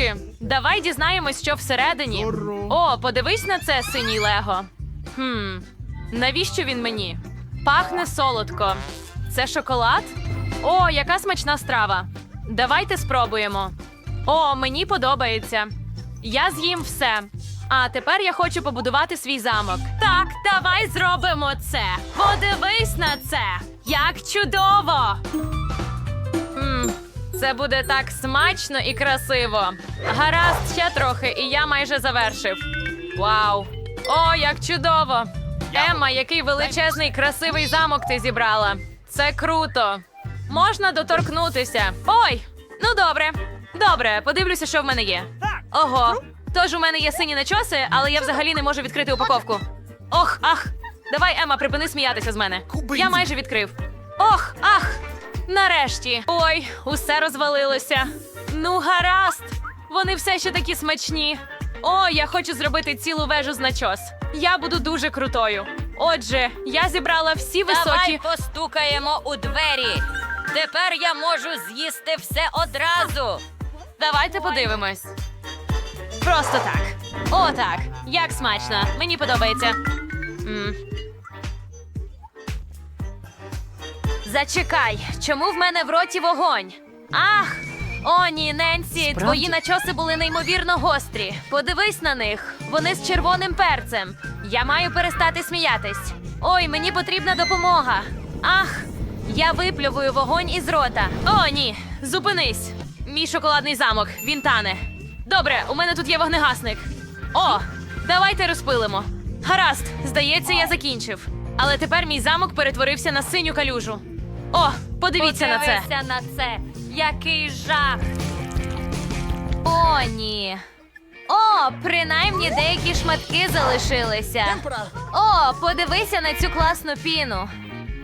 трішки. Давай дізнаємось, що всередині. О, подивись на це, синій Лего. Хм, навіщо він мені? Пахне солодко. Це шоколад? О, яка смачна страва. Давайте спробуємо. О, мені подобається. Я з'їм все. А тепер я хочу побудувати свій замок. Так, давай зробимо це. Подивись на це. Як чудово! Це буде так смачно і красиво. Гаразд, ще трохи, і я майже завершив. Вау! О, як чудово! Емма, який величезний красивий замок ти зібрала. Це круто. Можна доторкнутися. Ой, ну добре. Добре, подивлюся, що в мене є. Ого. Тож у мене є сині начоси, але я взагалі не можу відкрити упаковку. Ох, ах. Давай, Ема, припини сміятися з мене. Я майже відкрив. Ох, ах. Нарешті. Ой, усе розвалилося. Ну, гаразд. Вони все ще такі смачні. О, я хочу зробити цілу вежу з начос. Я буду дуже крутою. Отже, я зібрала всі Давай високі. постукаємо у двері. Тепер я можу з'їсти все одразу. Давайте подивимось. Просто так. О, так. Як смачно. Мені подобається. м Зачекай, чому в мене в роті вогонь? Ах! О, ні, Ненсі, твої начоси були неймовірно гострі. Подивись на них. Вони з червоним перцем. Я маю перестати сміятись. Ой, мені потрібна допомога. Ах, я виплювую вогонь із рота. О, ні, зупинись. Мій шоколадний замок, він тане. Добре, у мене тут є вогнегасник. О, давайте розпилимо. Гаразд, здається, я закінчив. Але тепер мій замок перетворився на синю калюжу. О, подивіться на це. Подивися на це. Який жах. О, ні. О, принаймні деякі шматки залишилися. О, подивися на цю класну піну.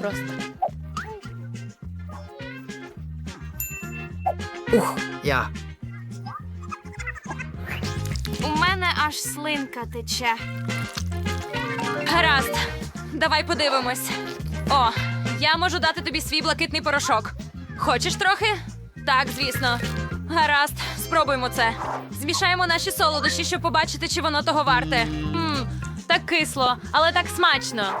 Просто. Ух, я. У мене аж слинка тече. Гаразд, давай подивимось. О, я можу дати тобі свій блакитний порошок. Хочеш трохи? Так, звісно. Гаразд, спробуємо це. Змішаємо наші солодощі, щоб побачити, чи воно того варте. Мм, так кисло, але так смачно.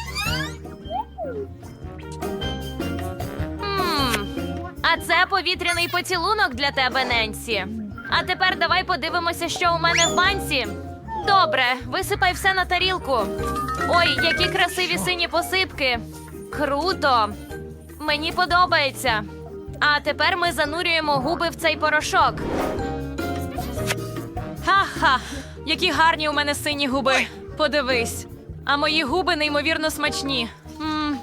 А це повітряний поцілунок для тебе, Ненсі. А тепер давай подивимося, що у мене в банці. Добре, висипай все на тарілку. Ой, які красиві сині посипки. Круто. Мені подобається. А тепер ми занурюємо губи в цей порошок. Ха-ха! Які гарні у мене сині губи. Подивись. А мої губи неймовірно смачні. Мм,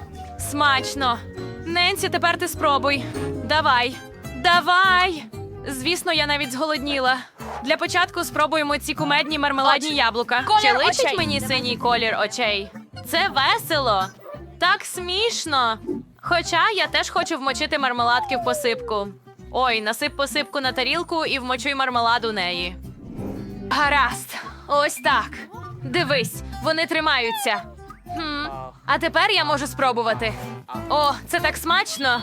смачно. Ненсі, тепер ти спробуй. Давай. Давай. Звісно, я навіть зголодніла. Для початку спробуємо ці кумедні мармеладні яблука. Колір Чи личить очей. мені синій колір очей? Це весело. Так смішно. Хоча я теж хочу вмочити мармеладки в посипку. Ой, насип посипку на тарілку і вмочуй мармелад у неї. Гаразд, ось так. Дивись, вони тримаються. Хм. А тепер я можу спробувати. О, це так смачно.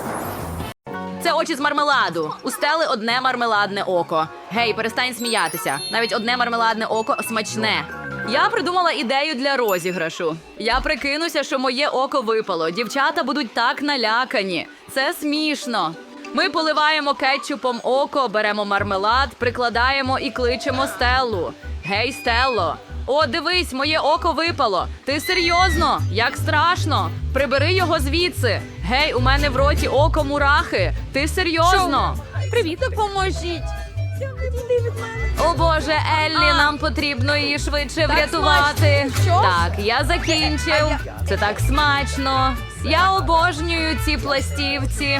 Це очі з мармеладу. У стели одне мармеладне око. Гей, перестань сміятися. Навіть одне мармеладне око смачне. Я придумала ідею для розіграшу. Я прикинуся, що моє око випало. Дівчата будуть так налякані. Це смішно. Ми поливаємо кетчупом око, беремо мармелад, прикладаємо і кличемо Стеллу. Гей, Стелло! О, дивись, моє око випало. Ти серйозно? Як страшно? Прибери його звідси. Гей, у мене в роті око мурахи. Ти серйозно? Привіт, допоможіть. О Боже, Еллі, нам потрібно її швидше врятувати. Так, я закінчив. Це так смачно. Я обожнюю ці пластівці.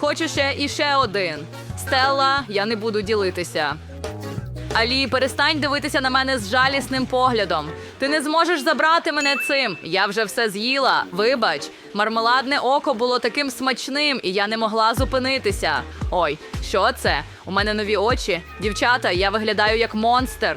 Хочу ще і ще один. Стелла, я не буду ділитися. Алі, перестань дивитися на мене з жалісним поглядом. Ти не зможеш забрати мене цим. Я вже все з'їла. Вибач, мармеладне око було таким смачним, і я не могла зупинитися. Ой, що це? У мене нові очі. Дівчата, я виглядаю як монстр.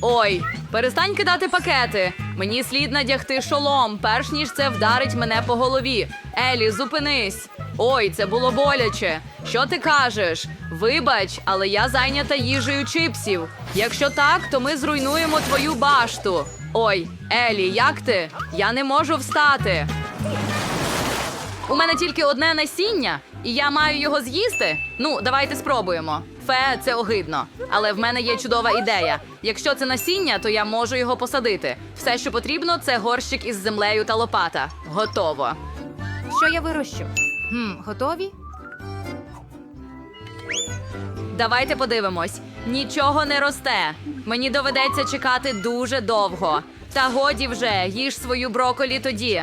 Ой, перестань кидати пакети. Мені слід надягти шолом, перш ніж це вдарить мене по голові. Елі, зупинись. Ой, це було боляче. Що ти кажеш? Вибач, але я зайнята їжею чипсів. Якщо так, то ми зруйнуємо твою башту. Ой, Елі, як ти? Я не можу встати. У мене тільки одне насіння, і я маю його з'їсти. Ну, давайте спробуємо. Фе, це огидно. Але в мене є чудова ідея. Якщо це насіння, то я можу його посадити. Все, що потрібно, це горщик із землею та лопата. Готово. Що я вирощу? Хм, готові? Давайте подивимось. Нічого не росте. Мені доведеться чекати дуже довго. Та годі вже, їж свою броколі тоді.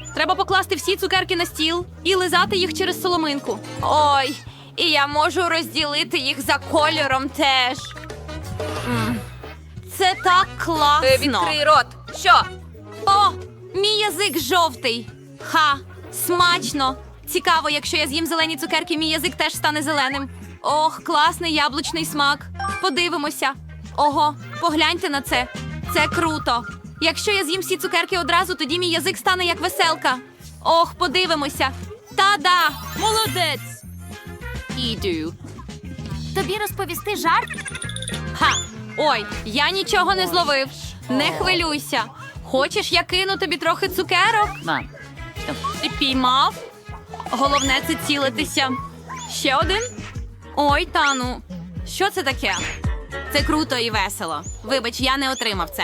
Треба покласти всі цукерки на стіл і лизати їх через соломинку. Ой, і я можу розділити їх за кольором теж. М, Це так класно. Е, Відкрий рот. Що? О, мій язик жовтий. Ха, смачно. Цікаво, якщо я з'їм зелені цукерки, мій язик теж стане зеленим. Ох, класний яблучний смак. Подивимося. Ого, погляньте на це. Це круто. Якщо я з'їм всі цукерки одразу, тоді мій язик стане як веселка. Ох, подивимося. Та-да! Молодець! Іду. Тобі розповісти жарт? Ха! Ой, я нічого не зловив. Не хвилюйся. Хочеш, я кину тобі трохи цукерок? Ти піймав? Головне це цілитися. Ще один? Ой, Тану. Що це таке? Це круто і весело. Вибач, я не отримав це.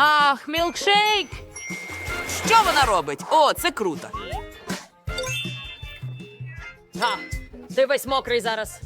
Ах, мілкшейк. Що вона робить? О, це круто. Га, ти весь мокрий зараз.